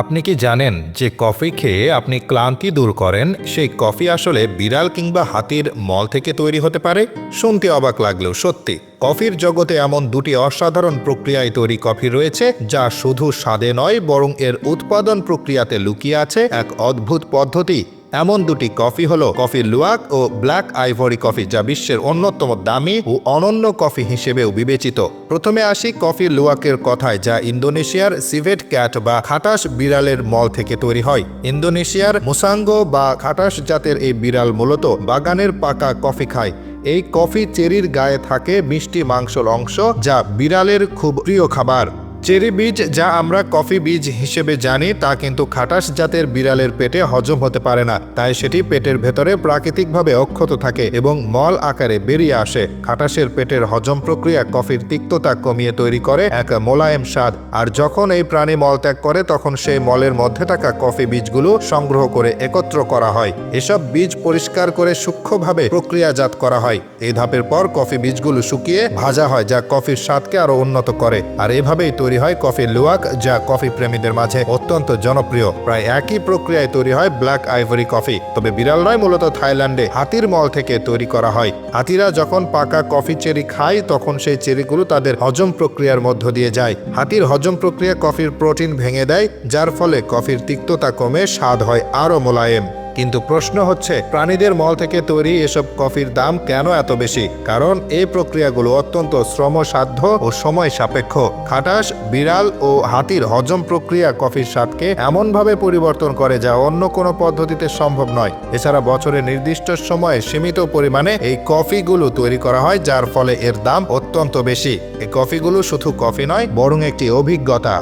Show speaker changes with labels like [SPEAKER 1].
[SPEAKER 1] আপনি কি জানেন যে কফি খেয়ে আপনি ক্লান্তি দূর করেন? সেই কফি আসলে বিড়াল কিংবা হাতির মল থেকে তৈরি হতে পারে? শুনতে অবাক লাগলেও সত্যি, কফির জগতে এমন দুটি অসাধারণ প্রক্রিয়ায় তৈরি কফি রয়েছে যা শুধু স্বাদে নয়, বরং এর উৎপাদন প্রক্রিয়াতে লুকিয়ে আছে। এক অদ্ভুত পদ্ধতি এমন দুটি কফি হলো কফি লুয়াক ও ব্ল্যাক আইভরি কফি, যা বিশ্বের অন্যতম দামি ও অনন্য কফি হিসেবেও বিবেচিত। প্রথমে আসি কফি লুয়াকের কথায়, যা ইন্দোনেশিয়ার সিভেট ক্যাট বা খাটাস বিড়ালের মল থেকে তৈরি হয়। ইন্দোনেশিয়ার মুসাঙ্গো বা খাটাস জাতের এই বিড়াল মূলত বাগানের পাকা কফি খায়। এই কফি চেরির গায়ে থাকে মিষ্টি মাংসর অংশ, যা বিড়ালের খুব প্রিয় খাবার। চেরি বীজ যা আমরা কফি বীজ হিসেবে জানি, তা কিন্তু খাটাস জাতের বিড়ালের পেটে হজম হতে পারে না। তাই সেটি পেটের ভেতরে প্রাকৃতিকভাবে অক্ষত থাকে এবং মল আকারে বেরিয়ে আসে। খাটাসের পেটের হজম প্রক্রিয়া কফির তিক্ততা কমিয়ে তৈরি করে এক মোলায়েম স্বাদ। আর যখন এই প্রাণী মল ত্যাগ করে, তখন সেই মলের মধ্যে থাকা কফি বীজগুলো সংগ্রহ করে একত্র করা হয়। এসব বীজ পরিষ্কার করে সূক্ষ্মভাবে প্রক্রিয়াজাত করা হয়। এই ধাপের পর কফি বীজগুলো শুকিয়ে ভাজা হয়, যা কফির স্বাদকে আরও উন্নত করে। আর এভাবেই তৈরি হয় কফি লুয়াক, যা কফি প্রেমীদের মাঝে অত্যন্ত জনপ্রিয়। প্রায় একই প্রক্রিয়ায় তৈরি হয় ব্ল্যাক আইভরি কফি। তবে বিড়াল নয়, মূলত থাইল্যান্ডে হাতির মল থেকে তৈরি করা হয়। হাতিরা যখন পাকা কফি চেরি খায়, তখন সেই চেরিগুলো তাদের হজম প্রক্রিয়ার মধ্য দিয়ে যায়। হাতির হজম প্রক্রিয়া কফির প্রোটিন ভেঙে দেয়, যার ফলে কফির তিক্ততা কমে, স্বাদ হয় আরও মোলায়েম। কিন্তু প্রশ্ন হচ্ছে, প্রাণীদের মল থেকে তৈরি এসব কফির দাম কেন এত বেশি? কারণ এই প্রক্রিয়াগুলো অত্যন্ত শ্রমসাধ্য ও সময় সাপেক্ষ। খাটাস বিড়াল ও হাতির হজম প্রক্রিয়া কফির স্বাদকে এমনভাবে পরিবর্তন করে যা অন্য কোনো পদ্ধতিতে সম্ভব নয়। এছাড়া বছরের নির্দিষ্ট সময়ে সীমিত পরিমাণে এই কফিগুলো তৈরি করা হয়, যার ফলে এর দাম অত্যন্ত বেশি। এই কফিগুলো শুধু কফি নয়, বরং একটি অভিজ্ঞতা।